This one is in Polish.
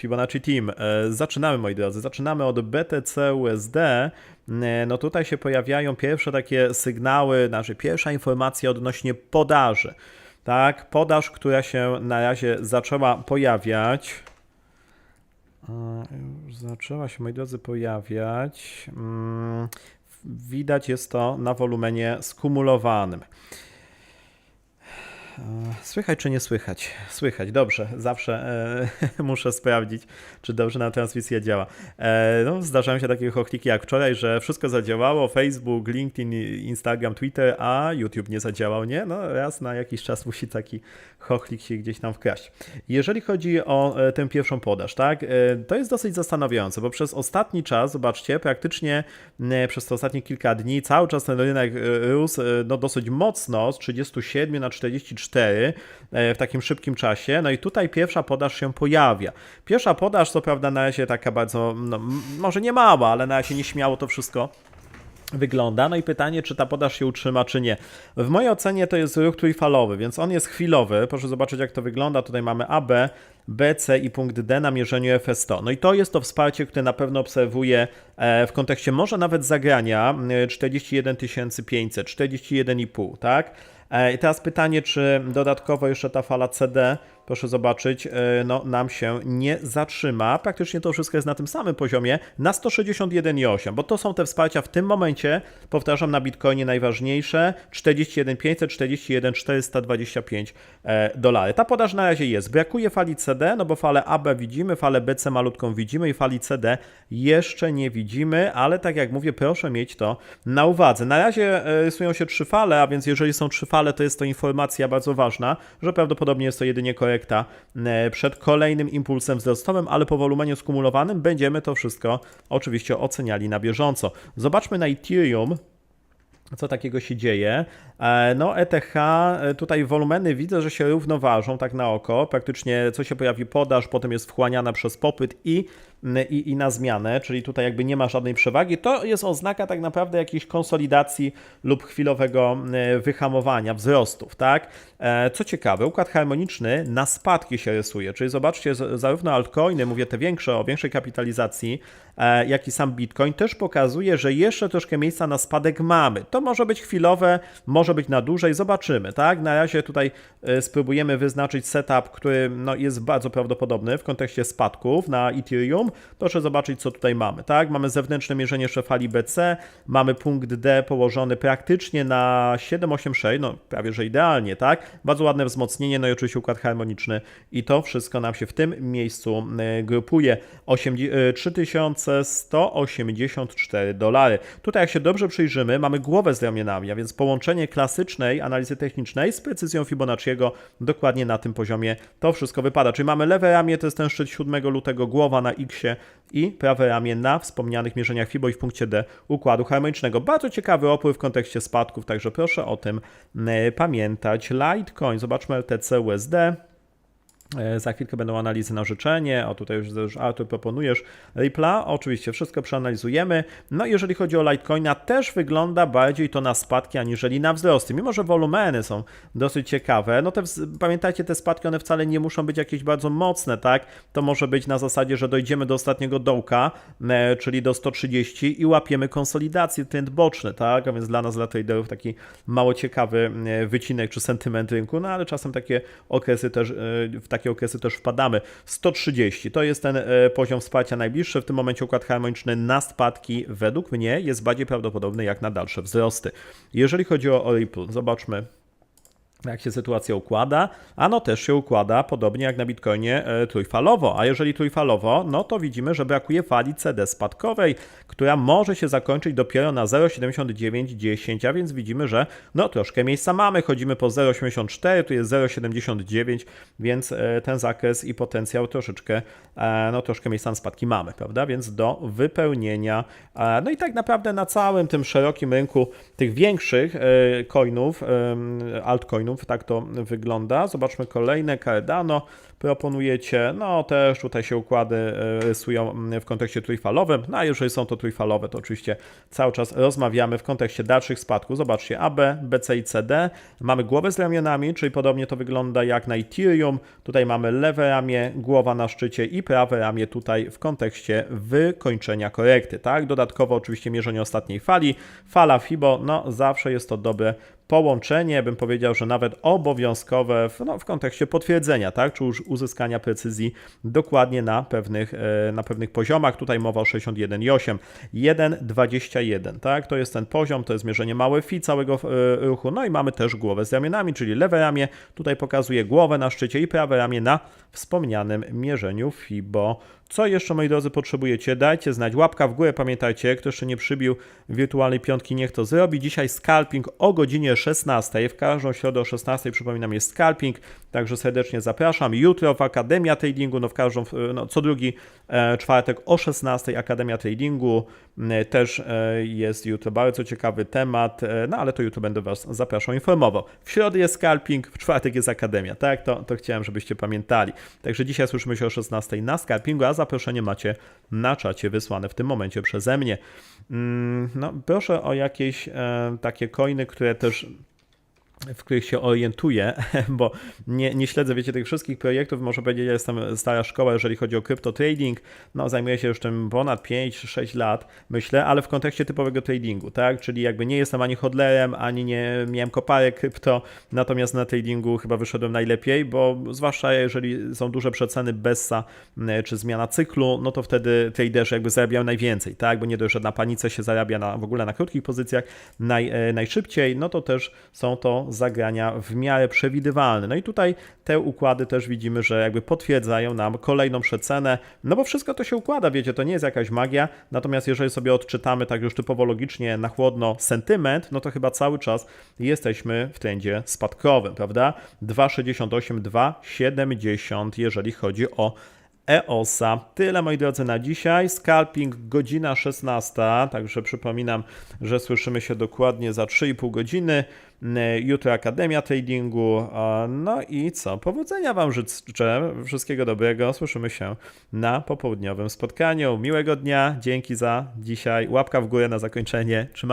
Fibonacci Team. E, Zaczynamy, moi drodzy. Zaczynamy od BTC USD. E, No tutaj się pojawiają pierwsze takie sygnały, znaczy pierwsza informacja odnośnie podaży. Tak, podaż, która się na razie zaczęła pojawiać. E, zaczęła się, moi drodzy, pojawiać. Mm, Widać jest to na wolumenie skumulowanym. E, słychać czy nie słychać? Słychać, dobrze. Zawsze e, muszę sprawdzić, czy dobrze na transmisję działa. E, no, zdarzają się takie chochliki jak wczoraj, że wszystko zadziałało, Facebook, LinkedIn, Instagram, Twitter, a YouTube nie zadziałał, nie? No raz na jakiś czas musi taki chochlik się gdzieś tam wkraść. Jeżeli chodzi o e, tę pierwszą podaż, tak, e, to jest dosyć zastanawiające, bo przez ostatni czas, zobaczcie, praktycznie przez te ostatnie kilka dni cały czas ten rynek rósł no, dosyć mocno z 37 na 43 4 e, w takim szybkim czasie. No i tutaj pierwsza podaż się pojawia. Pierwsza podaż, co prawda, na razie taka bardzo, no, może nie mała, ale na razie nieśmiało to wszystko wygląda. No i pytanie, czy ta podaż się utrzyma, czy nie. W mojej ocenie to jest ruch trójfalowy, więc on jest chwilowy. Proszę zobaczyć, jak to wygląda. Tutaj mamy AB, BC i punkt D na mierzeniu FS100. No i to jest to wsparcie, które na pewno obserwuję e, w kontekście może nawet zagrania e, 41 500, 41,5, tak? E, I teraz pytanie, czy dodatkowo jeszcze ta fala CD, proszę zobaczyć, e, no, nam się nie zatrzyma. Praktycznie to wszystko jest na tym samym poziomie, na 161,8, bo to są te wsparcia w tym momencie, powtarzam, na Bitcoinie najważniejsze, 41 500, 41 425 e, dolary. Ta podaż na razie jest. Brakuje fali CD, no bo falę AB widzimy, falę BC malutką widzimy i fali CD jeszcze nie widzimy, ale tak jak mówię, proszę mieć to na uwadze. Na razie e, rysują się trzy fale, a więc jeżeli są trzy fale, to jest to informacja bardzo ważna, że prawdopodobnie jest to jedynie korekta e, przed kolejnym impulsem wzrostowym, ale po wolumenie skumulowanym będziemy to wszystko oczywiście oceniali na bieżąco. Zobaczmy na Ethereum, co takiego się dzieje. E, No, ETH, e, tutaj wolumeny widzę, że się równoważą tak na oko. Praktycznie co się pojawi podaż, potem jest wchłaniana przez popyt i, i, i na zmianę, czyli tutaj jakby nie ma żadnej przewagi. To jest oznaka tak naprawdę jakiejś konsolidacji lub chwilowego e, wyhamowania wzrostów, tak? E, Co ciekawe, układ harmoniczny na spadki się rysuje, czyli zobaczcie, zarówno altcoiny, mówię te większe, o większej kapitalizacji, e, jak i sam Bitcoin też pokazuje, że jeszcze troszkę miejsca na spadek mamy. To może być chwilowe, może być na dłużej, zobaczymy, tak? Na razie tutaj spróbujemy wyznaczyć setup, który no, jest bardzo prawdopodobny w kontekście spadków na Ethereum. Proszę zobaczyć, co tutaj mamy, tak? Mamy zewnętrzne mierzenie jeszcze fali BC, mamy punkt D położony praktycznie na 786, no prawie że idealnie, tak? Bardzo ładne wzmocnienie, no i oczywiście układ harmoniczny i to wszystko nam się w tym miejscu e, grupuje. 80 e, 3184 dolary. Tutaj jak się dobrze przyjrzymy, mamy głowę z ramionami, a więc połączenie klasycznej analizy technicznej z precyzją Fibonacciego dokładnie na tym poziomie to wszystko wypada. Czyli mamy lewe ramię, to jest ten szczyt 7 lutego, głowa na X i prawe ramię na wspomnianych mierzeniach FIBO i w punkcie D układu harmonicznego. Bardzo ciekawy opływ w kontekście spadków, także proszę o tym e, pamiętać. Litecoin, zobaczmy LTC USD. E, Za chwilkę będą analizy na życzenie. O, tutaj już, już Artur proponujesz Ripple'a. Oczywiście wszystko przeanalizujemy. No jeżeli chodzi o Litecoina, też wygląda bardziej to na spadki, aniżeli na wzrosty. Mimo, że wolumeny są dosyć ciekawe, no te, pamiętajcie, te spadki, one wcale nie muszą być jakieś bardzo mocne, tak? To może być na zasadzie, że dojdziemy do ostatniego dołka, e, czyli do 130 i łapiemy konsolidację, trend boczny, tak? A więc dla nas, dla traderów, taki mało ciekawy e, wycinek czy sentyment rynku, no ale czasem takie okresy też, w takie okresy też wpadamy. 130 to jest ten e, poziom wsparcia najbliższy. W tym momencie układ harmoniczny na spadki według mnie jest bardziej prawdopodobny jak na dalsze wzrosty. Jeżeli chodzi o, Ripple, zobaczmy jak się sytuacja układa, ano też się układa podobnie jak na Bitcoinie e, trójfalowo, a jeżeli trójfalowo, no to widzimy, że brakuje fali CD spadkowej, która może się zakończyć dopiero na 0,7910, a więc widzimy, że no troszkę miejsca mamy, chodzimy po 0,84, tu jest 0,79, więc e, ten zakres i potencjał troszeczkę, e, no troszkę miejsca na spadki mamy, prawda, więc do wypełnienia, no i tak naprawdę na całym tym szerokim rynku tych większych coinów, em, tak to wygląda. Zobaczmy kolejne, Cardano, proponujecie. No też tutaj się układy e, rysują mm, w kontekście trójfalowym. No a jeżeli są to trójfalowe, to oczywiście cały czas rozmawiamy w kontekście dalszych spadków. Zobaczcie, AB, BC i CD. Mamy głowę z ramionami, czyli podobnie to wygląda jak na Ethereum. Tutaj mamy lewe ramię, głowa na szczycie i prawe ramię tutaj w kontekście wykończenia korekty. Tak? Dodatkowo oczywiście mierzenie ostatniej fali. Fala FIBO, no zawsze jest to dobre połączenie, bym powiedział, że nawet obowiązkowe w, no, w kontekście potwierdzenia, tak, czy już uzyskania precyzji dokładnie na pewnych, e, na pewnych poziomach. Tutaj mowa o 61,8, 1,21, tak, to jest ten poziom, to jest mierzenie małe fi całego e, ruchu, no i mamy też głowę z ramionami, czyli lewe ramię, tutaj pokazuje głowę na szczycie i prawe ramię na wspomnianym mierzeniu FIBO. Co jeszcze, moi drodzy, potrzebujecie? Dajcie znać. Łapka w górę, pamiętajcie, kto jeszcze nie przybił wirtualnej piątki, niech to zrobi. Dzisiaj scalping o godzinie 16. W każdą środę o 16, przypominam, jest scalping, także serdecznie zapraszam. Jutro w Akademia Tradingu, no w każdą, no, co drugi e, czwartek o 16 Akademia Tradingu. E, też e, jest jutro bardzo ciekawy temat, e, no ale to jutro będę Was zapraszał, informował. W środę jest scalping, w czwartek jest Akademia, tak? To, to chciałem, żebyście pamiętali. Także dzisiaj słyszymy się o 16 na scalpingu, a zaproszenie macie na czacie wysłane w tym momencie przeze mnie. Mm, No, proszę o jakieś takie coiny, które też w których się orientuję, bo nie, nie śledzę, wiecie, tych wszystkich projektów. Może powiedzieć, ja jestem stara szkoła, jeżeli chodzi o krypto trading. No, zajmuję się już tym ponad 5-6 lat, myślę, ale w kontekście typowego tradingu, tak? Czyli jakby nie jestem ani hodlerem, ani nie miałem koparek krypto, natomiast na tradingu chyba wyszedłem najlepiej, bo zwłaszcza jeżeli są duże przeceny Bessa czy zmiana cyklu, no to wtedy traderzy jakby zarabiają najwięcej, tak? Bo nie dość, że na panice się zarabia na, w ogóle na krótkich pozycjach naj, e, najszybciej, no to też są to zagrania w miarę przewidywalne. No i tutaj te układy też widzimy, że jakby potwierdzają nam kolejną przecenę, no bo wszystko to się układa, wiecie, to nie jest jakaś magia, natomiast jeżeli sobie odczytamy tak już typowo logicznie, na chłodno sentyment, no to chyba cały czas jesteśmy w trendzie spadkowym, prawda? 2,68, 2,70, jeżeli chodzi o EOSa. Tyle moi drodzy na dzisiaj. Scalping godzina 16, także przypominam, że słyszymy się dokładnie za 3,5 godziny. Jutro Akademia Tradingu. No i co? Powodzenia Wam życzę. Wszystkiego dobrego. Słyszymy się na popołudniowym spotkaniu. Miłego dnia. Dzięki za dzisiaj. Łapka w górę na zakończenie. Trzymajcie